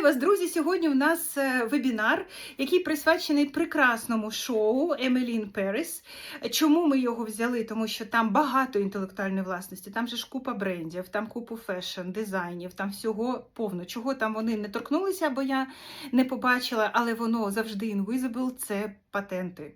Вітаю вас, друзі! Сьогодні в нас е, вебінар, який присвячений прекрасному шоу Емелін Перес. Чому ми його взяли? Тому що там багато інтелектуальної власності, там же ж купа брендів, там купу фешн, дизайнів, там всього повно. Чого там вони не торкнулися, бо я не побачила, але воно завжди invisible – це патенти.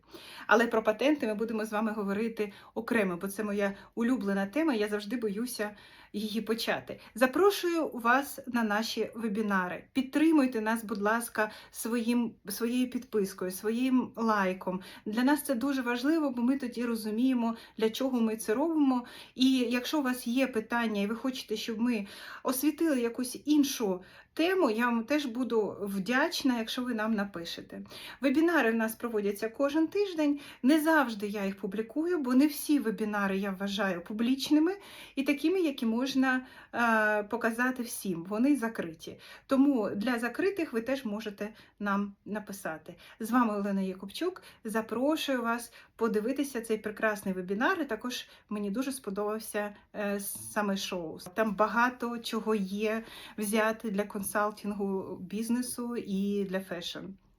Але про патенти ми будемо з вами говорити окремо, бо це моя улюблена тема. Я завжди боюся її почати. Запрошую вас на наші вебінари. Підтримуйте нас, будь ласка, своїм, своєю підпискою, своїм лайком. Для нас це дуже важливо, бо ми тоді розуміємо, для чого ми це робимо. І якщо у вас є питання, і ви хочете, щоб ми освітили якусь іншу тему, я вам теж буду вдячна, якщо ви нам напишете. Вебінари в нас проводяться кожен тиждень. Не завжди я їх публікую, бо не всі вебінари я вважаю публічними і такими, які можна е, показати всім. Вони закриті. Тому для закритих ви теж можете нам написати. З вами Олена Якубчук. Запрошую вас подивитися цей прекрасний вебінар. І також мені дуже сподобався е, саме шоу. Там багато чого є взяти для консалтингу бізнесу і для фешн.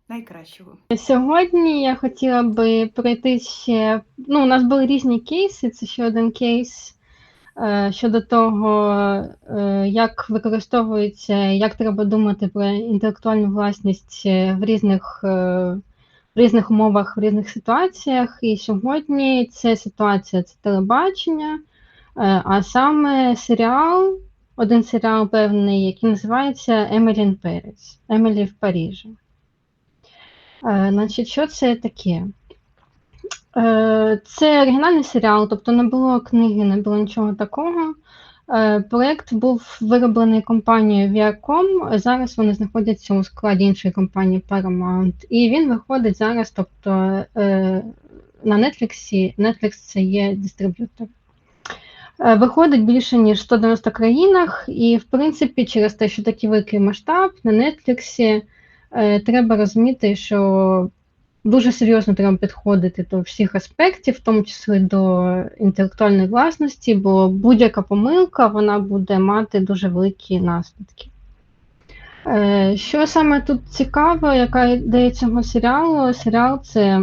Найкращого. Сьогодні я хотіла би пройти ще. Ну, у нас були різні кейси. Це ще один кейс е, щодо того, е, як використовується, як треба думати про інтелектуальну власність е, в різних, е, в різних умовах, в різних ситуаціях. І сьогодні ця ситуація це телебачення, е, а саме серіал, один серіал певний, який називається Емелін Перес, Емелі в Парижі. Е, Значить, що це таке? Е, Це оригінальний серіал, тобто не було книги, не було нічого такого. Е, Проєкт був вироблений компанією Viacom, Зараз вони знаходяться у складі іншої компанії Paramount. І він виходить зараз, тобто е, на Netflix. Netflix це є дистриб'ютор. Е, Виходить більше ніж 190 країнах, і в принципі, через те, що такий великий масштаб на Netflix, е, треба розуміти, що дуже серйозно треба підходити до всіх аспектів, в тому числі до інтелектуальної власності, бо будь-яка помилка вона буде мати дуже великі наслідки. Е, Що саме тут цікаво, яка ідея цього серіалу? Серіал це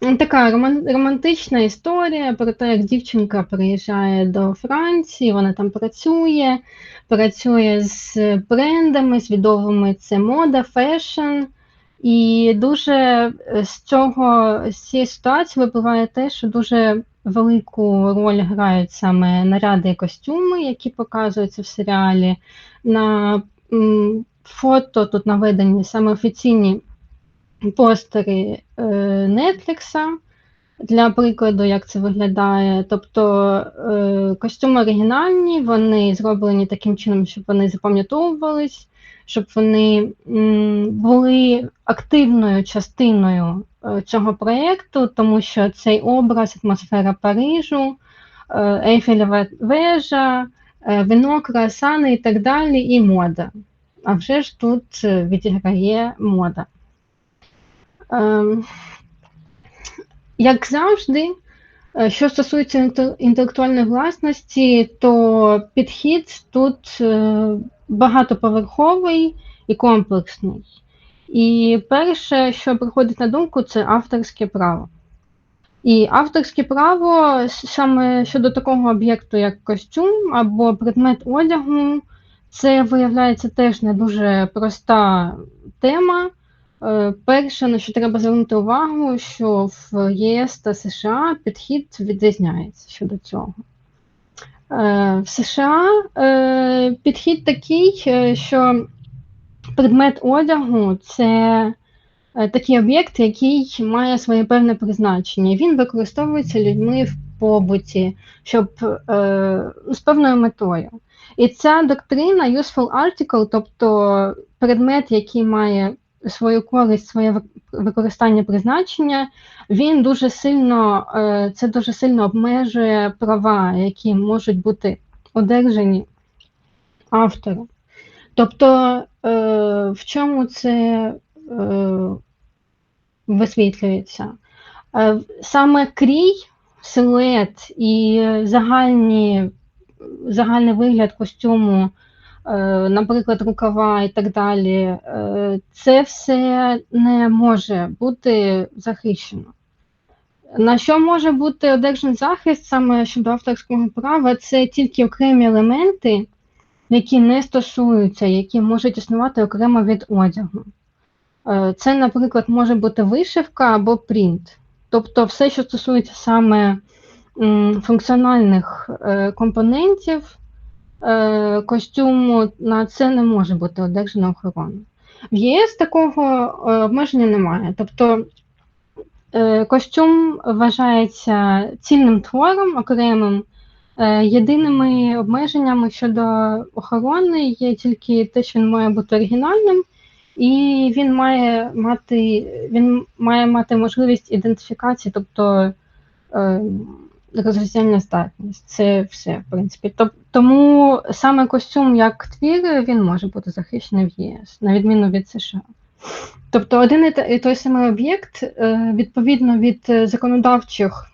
така роман- романтична історія про те, як дівчинка приїжджає до Франції, вона там працює, працює з брендами, з відомими це мода, фешн. І дуже з цього з цієї ситуації випливає те, що дуже велику роль грають саме наряди і костюми, які показуються в серіалі. На фото тут наведені саме офіційні постери е, Netflix. Для прикладу, як це виглядає. Тобто е, костюми оригінальні, вони зроблені таким чином, щоб вони запам'ятовувались, щоб вони були активною частиною е, цього проєкту, тому що цей образ, атмосфера Парижу, Ейфелева вежа, вино, круасани і так далі, і мода. А вже ж тут відіграє мода. Ем, як завжди, е, що стосується інтелектуальної власності, то підхід тут е, багатоповерховий і комплексний. І перше, що приходить на думку, це авторське право. І авторське право саме щодо такого об'єкту, як костюм або предмет одягу, це виявляється теж не дуже проста тема. Е, Перше, на що треба звернути увагу, що в ЄС та США підхід відрізняється щодо цього. Е, В США е, підхід такий, що предмет одягу це такий об'єкт, який має своє певне призначення. Він використовується людьми в побуті, щоб з певною метою. І ця доктрина useful article, тобто предмет, який має свою користь, своє використання призначення, він дуже сильно, е, це дуже сильно обмежує права, які можуть бути одержані автором. Тобто, е, в чому це е, висвітлюється? Саме крій, силует і загальні, загальний вигляд костюму наприклад, рукава і так далі, е, це все не може бути захищено. На що може бути одержаний захист саме щодо авторського права, це тільки окремі елементи, які не стосуються, які можуть існувати окремо від одягу. Е, Це, наприклад, може бути вишивка або принт. Тобто все, що стосується саме функціональних е, компонентів е, костюму, на це не може бути одержана охорона. В ЄС такого е, обмеження немає. Тобто е, костюм вважається цільним твором окремим. Е, Єдиними обмеженнями щодо охорони є тільки те, що він має бути оригінальним, і він має мати, він має мати можливість ідентифікації, тобто е, здатність. Це все, в принципі. Тому саме костюм як твір він може бути захищений в ЄС, на відміну від США. Тобто один і той самий об'єкт, е, відповідно від е, законодавчих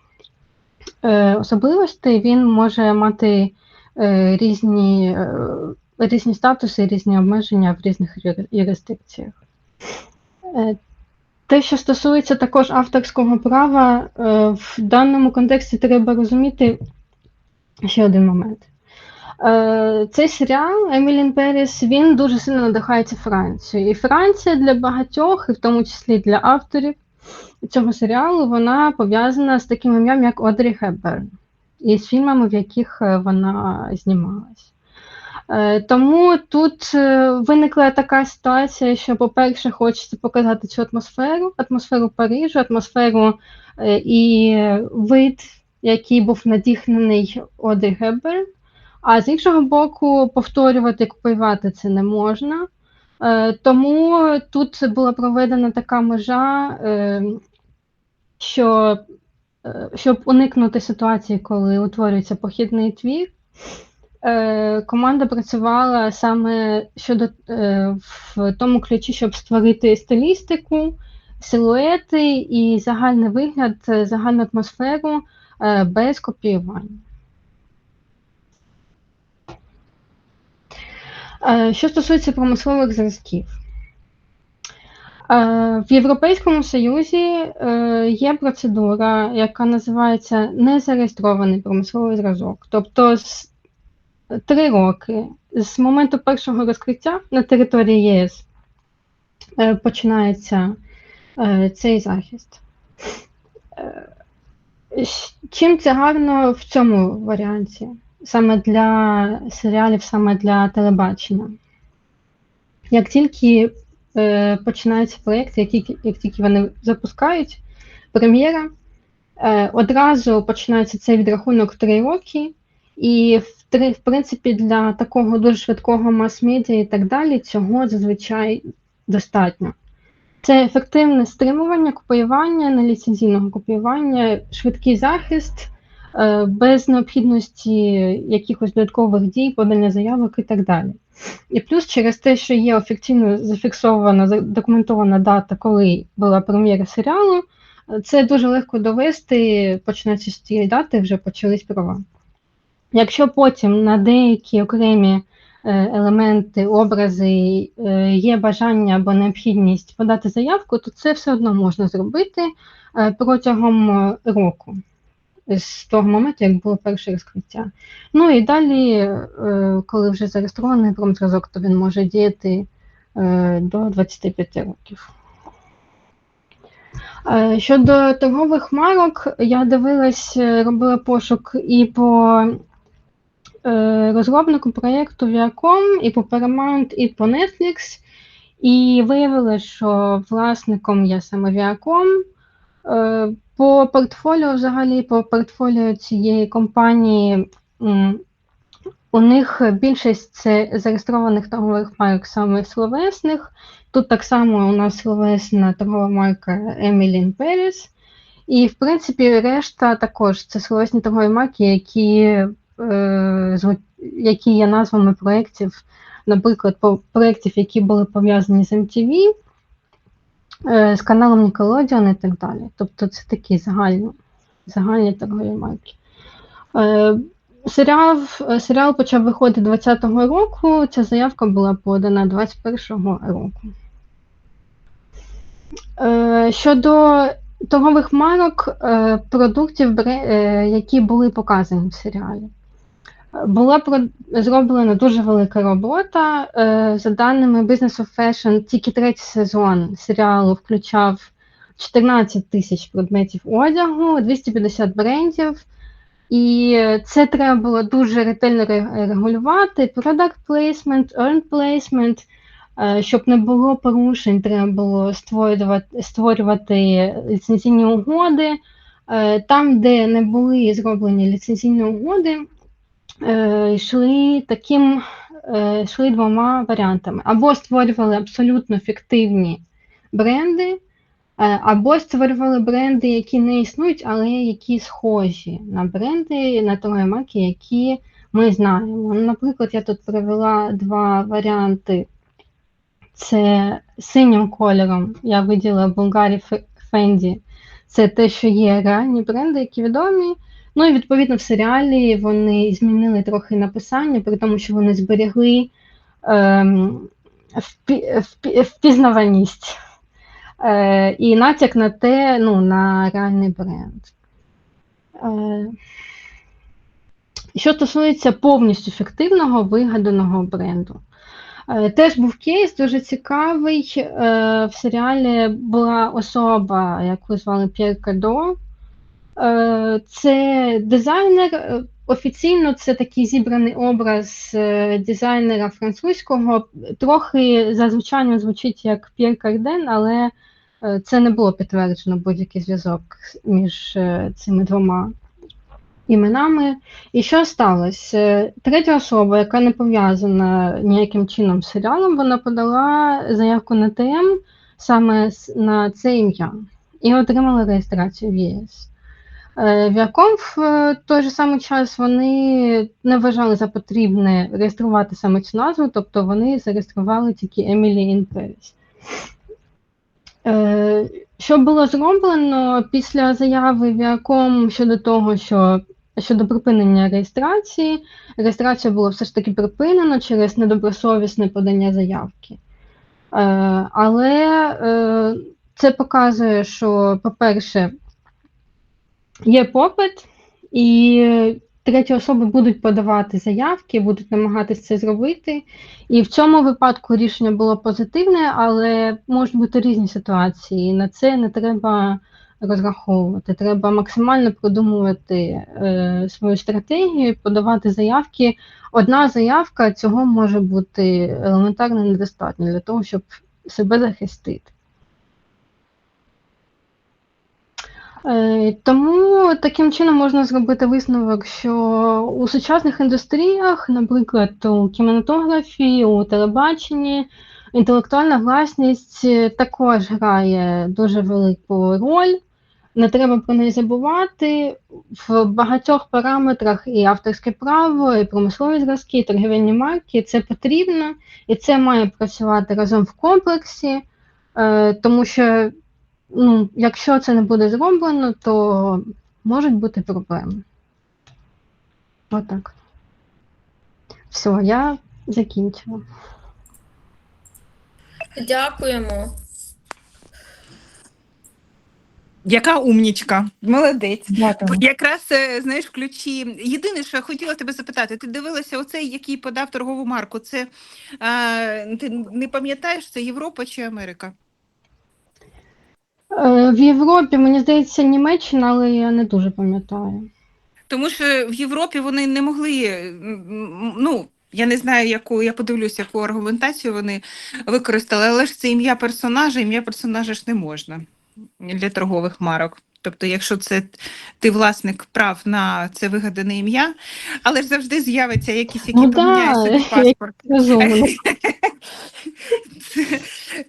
е, особливостей, він може мати різні, різні статуси, різні обмеження в різних юрисдикціях. Те, що стосується також авторського права, е, в даному контексті треба розуміти ще один момент. Е, Цей серіал Емілін Періс він дуже сильно надихається Францією. І Франція для багатьох, і в тому числі для авторів цього серіалу, вона пов'язана з таким ім'ям, як Одрі Хепберн, і з фільмами, в яких е, вона знімалась. Е, Тому тут е, виникла така ситуація, що, по-перше, хочеться показати цю атмосферу, атмосферу Парижу, атмосферу е, і вид, який був надіхнений Одрі Хепберн. А з іншого боку, повторювати, копіювати це не можна. Тому тут була проведена така межа, що, щоб уникнути ситуації, коли утворюється похідний твір, е, команда працювала саме щодо е, в тому ключі, щоб створити стилістику, силуети і загальний вигляд, е, загальну атмосферу е, без копіювання. Е, Що стосується промислових зразків, Е, в Європейському Союзі є процедура, яка називається незареєстрований промисловий зразок. Тобто три роки з моменту першого розкриття на території ЄС е, починається е, цей захист. Е, Чим це гарно в цьому варіанті? Саме для серіалів, саме для телебачення. Як тільки е, починається проєкт, як тільки, як тільки вони запускають, прем'єра, е, одразу починається цей відрахунок 3 роки, і в, в принципі для такого дуже швидкого мас-медіа і так далі цього зазвичай достатньо. Це ефективне стримування копіювання, неліцензійного копіювання, швидкий захист е, без необхідності якихось додаткових дій, подання заявок і так далі. І плюс через те, що є офіційно зафіксована, задокументована дата, коли була прем'єра серіалу, це дуже легко довести, починаючи з цієї дати вже почались права. Якщо потім на деякі окремі е, елементи, образи е, є бажання або необхідність подати заявку, то це все одно можна зробити е, протягом року з того моменту, як було перше розкриття. Ну і далі, коли вже зареєстрований промзразок, то він може діяти до 25 років. Щодо торгових марок, я дивилась, робила пошук і по е, розробнику проєкту Viacom, і по Paramount, і по Netflix. І виявила, що власником є саме Viacom. Е, По портфоліо, взагалі, по портфоліо цієї компанії, у них більшість це зареєстрованих торгових марок саме словесних. Тут так само у нас словесна торгова марка Емілін Періс. І, в принципі, решта також це словесні торгові марки, які, які є назвами проєктів, наприклад, проєктів, які були пов'язані з MTV, е, з каналом Nickelodeon і так далі. Тобто це такі загальні, загальні торгові марки. Е, Серіал, е, серіал почав виходити 2020 року. Ця заявка була подана 2021 року. Е, Щодо торгових марок е, продуктів, е, які були показані в серіалі. Була зроблена дуже велика робота. Е, За даними Business of Fashion, тільки третій сезон серіалу включав 14 тисяч предметів одягу, 250 брендів. І це треба було дуже ретельно регулювати. Product placement, earned placement, е, щоб не було порушень, треба було створювати, створювати ліцензійні угоди. Е, Там, де не були зроблені ліцензійні угоди, йшли таким, е, йшли двома варіантами. Або створювали абсолютно фіктивні бренди, Е, Або створювали бренди, які не існують, але які схожі на бренди, на торгові марки, які ми знаємо. Наприклад, я тут привела два варіанти. Це синім кольором. Я виділа Bulgari Fendi. Це те, що є реальні бренди, які відомі. Ну і відповідно в серіалі вони змінили трохи написання, при тому, що вони зберегли ем, впі- впі- впізнаваність. Е, і натяк на те, ну, на реальний бренд. Е, що стосується повністю фіктивного вигаданого бренду. Е, теж був кейс дуже цікавий. Е, в серіалі була особа, яку звали П'єр Кадо. Е, це дизайнер. е, Офіційно це такий зібраний образ е, дизайнера французького. Трохи за звучанням звучить як П'єр Карден, але це не було підтверджено будь-який зв'язок між цими двома іменами. І що сталося? Третя особа, яка не пов'язана ніяким чином з серіалом, вона подала заявку на ТМ саме на це ім'я і отримала реєстрацію в ЄС. Е, В якому в е, той же самий час вони не вважали за потрібне реєструвати саме цю назву, тобто вони зареєстрували тільки Emily in Paris. Е, Що було зроблено після заяви в щодо того, що щодо припинення реєстрації, реєстрація була все ж таки припинена через недобросовісне подання заявки. Але це показує, що, по-перше, є попит, і треті особи будуть подавати заявки, будуть намагатися це зробити. І в цьому випадку рішення було позитивне, але можуть бути різні ситуації. На це не треба розраховувати. Треба максимально продумувати е, свою стратегію, подавати заявки. Одна заявка цього може бути елементарно недостатньо для того, щоб себе захистити. Тому таким чином можна зробити висновок, що у сучасних індустріях, наприклад, у кінематографії, у телебаченні, інтелектуальна власність е, також грає дуже велику роль. Не треба про неї забувати. В багатьох параметрах і авторське право, і промислові зразки, і торгівельні марки це потрібно, і це має працювати разом в комплексі, е, тому що ну, якщо це не буде зроблено, то можуть бути проблеми. Отак. Все, я закінчила. Дякуємо. Яка умнічка, молодець. Дякую. Якраз е, знаєш, ключі. Єдине, що я хотіла тебе запитати, ти дивилася оцей, який подав торгову марку? Це е, ти не пам'ятаєш, це Європа чи Америка? Е, В Європі, мені здається, Німеччина, але я не дуже пам'ятаю. Тому що в Європі вони не могли. Ну я не знаю, яку я подивлюся, яку аргументацію вони використали, але ж це ім'я персонажа, ім'я персонажа ж не можна для торгових марок. Тобто, якщо це ти власник прав на це вигадане ім'я, але ж завжди з'явиться якийсь, який Ну да, собі паспорт. Це,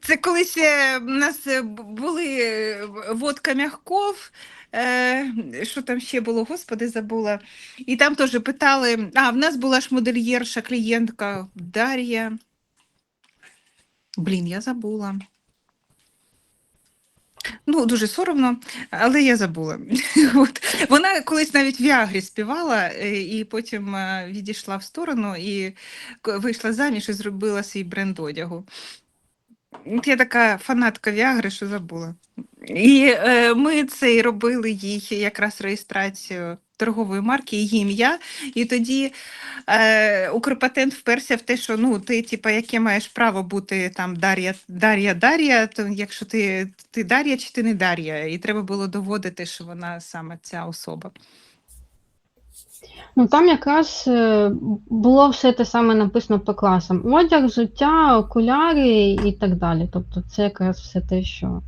це колись е, в нас е, були е, водка Мягков, е, що там ще було, господи, забула. І там теж питали, а в нас була ж модельєрша, клієнтка Дар'я. Блін, я забула. Ну, дуже соромно, але я забула. От. Вона колись навіть в Віагрі співала, е, і потім е, відійшла в сторону і вийшла заміж і зробила свій бренд одягу. Я така фанатка Віагри, що забула. І е, ми це робили їй якраз реєстрацію торгової марки, її ім'я. І тоді е, Укрпатент вперся в те, що ну ти, типа, яке маєш право бути там Дар'я, Дар'я, Дар'я, то якщо ти, ти Дар'я чи ти не Дар'я, і треба було доводити, що вона саме ця особа. Ну там якраз е, було все те саме написано по класам: одяг, взуття, окуляри і так далі. Тобто це якраз все те, що.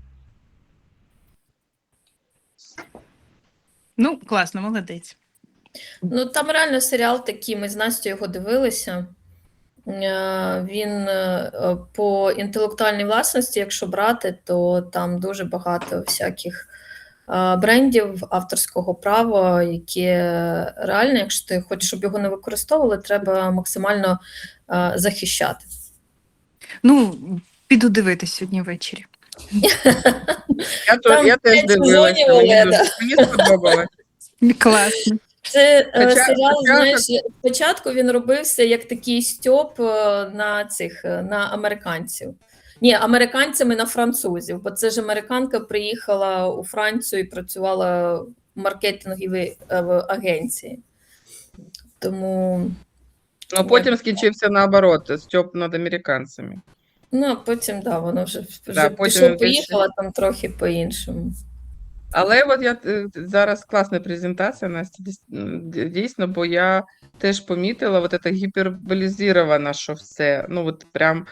Ну, класно, молодець. Ну, там реально серіал такий, ми з Настю його дивилися. Е, Він е, по інтелектуальній власності, якщо брати, то там дуже багато всяких брендів авторського права, які реально, якщо ти хочеш, щоб його не використовували, треба максимально е, захищати. Ну, піду дивитись сьогодні ввечері. Я, теж дивилася. Мені, мені сподобалось. Класно. Це е, Хоча- серіал, хоча- знаєш, спочатку він робився як такий стьоп е, на цих е, на американців. Ні, американцями на французів, бо це ж американка приїхала у Францію і працювала в маркетинговій е, в агенції. Тому Ну, потім скінчився наоборот, Стьоп над американцями. ну, а потім да, воно вже, вже потім пішло, він поїхала там трохи по-іншому. Але от я е, зараз класна презентація, Настя, дійсно, бо я теж помітила, от це гіперболізовано, що все. Ну, от прям,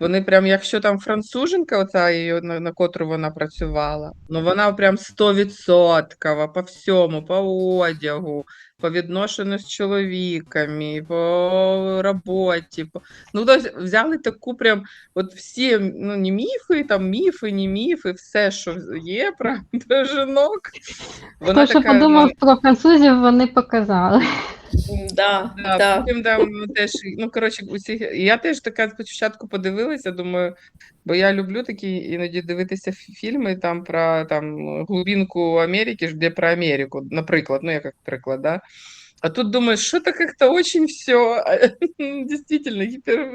вони прям, якщо там француженка, оця її, на, на котру вона працювала, ну вона прям 100% по всьому, по одягу, по відношенню з чоловіками, по роботі. По... Ну, тобто взяли таку прям от всі ну, не міфи, там міфи, не міфи, все, що є про, жінок. Вона Хто що така, подумав про французів, вони показали. Да, Да, да. потім там ну, теж, ну коротше, усі я теж така спочатку подивилася, думаю, бо я люблю такі іноді дивитися фільми там про там глубинку Америки, де про Америку, наприклад, ну як як приклад, да. А тут думаешь, что-то как-то очень все действительно гипер...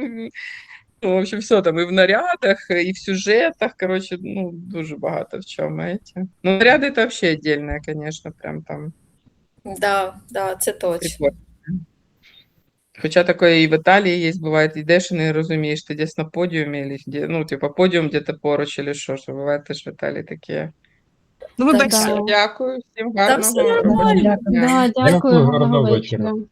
Ну, в общем, все там і в нарядах, і в сюжетах, короче, ну, дуже багато в чому. Ну, наряди це вообще отдельное, конечно, прям там Да, да, це точно. прикольно. Хоча такое і в Італії є, буває, йдеш і не розумієш, ти десь на подіумі, или де, ну, типа, подіум де-то поруч, или що, що буває теж в Італії таке. Ну, ви Да, бачите, да. Дякую, всім Та все нормально. робочого дня. Да, Дякую, дякую, гарного гарного вечора. вечора.